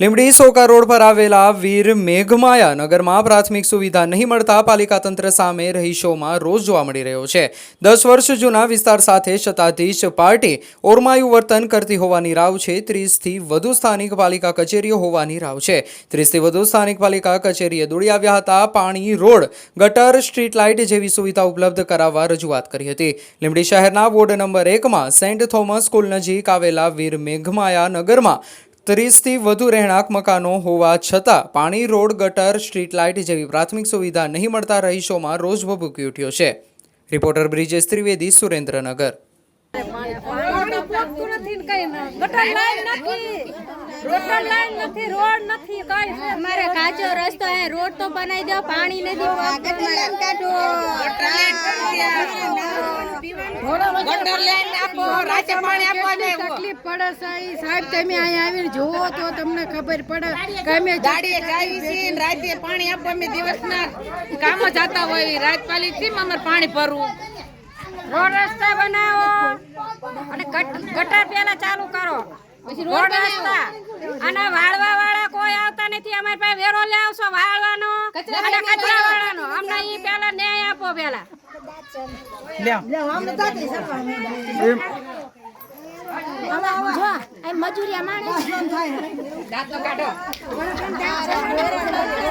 Limbdi સોકા road પર આવેલા વીર મેઘમાયા નગરમાં પ્રાથમિક સુવિધા નહીં મળતા પાલિકા તંત્ર સામે રહીશોમાં રોજ જોવા મળી રહ્યો છે. દસ વર્ષ જૂના વિસ્તાર સાથે સત્તાધીશ પાર્ટી ઓરમાયું વર્તન કરતી હોવાની રાવ છે. ત્રીસથી વધુ સ્થાનિક પાલિકા કચેરીઓ હોવાની રાવ છે. ત્રીસથી વધુ સ્થાનિક પાલિકા કચેરીએ દોડી આવ્યા હતા પાણી રોડ, ગટર, સ્ટ્રીટ લાઇટ જેવી સુવિધા ઉપલબ્ધ કરાવવા રજૂઆત કરી હતી. લીંબડી શહેરના વોર્ડ નંબર એકમાં સેન્ટ થોમસ સ્કૂલ નજીક આવેલા વીર મેઘમાયા નગરમાં ત્રીસથી વધુ રહેણાંક મકાનો હોવા છતાં પાણી રોડ ગટર સ્ટ્રીટ લાઇટ જેવી પ્રાથમિક સુવિધા નહીં મળતા રહીશોમાં રોષ ભભૂકી ઉઠ્યો છે. રિપોર્ટર બ્રિજેશ ત્રિવેદી સુરેન્દ્રનગર. રોડ તો બનાવી દો પાણી નથી ગટર લાઈન આપો રાતે પાણી આપવા દે તકલીફ પડે છે સાહેબ તમે અહીંયા આવીને જુઓ તો તમને ખબર પડે અમે ગાડીએ જાવી રાતે પાણી આપવા અમે દિવસના કામ જતા હોય. થી અમારે પાણી ભરવું? રોડ રસ્તા બનાવો. અને ગટ- ગટર પેલા ચાલુ કરો. રોડ રસ્તા. અને વાળવા વાળા કોઈ આવતા નથી. અમારી પાસે વેરો લે આવશો વાળવાનો અને કચરા વાળાનો અમને ઈ પેલા ન્યાય આપો પેલા મજૂરી અમારે દાંતો કાઢો.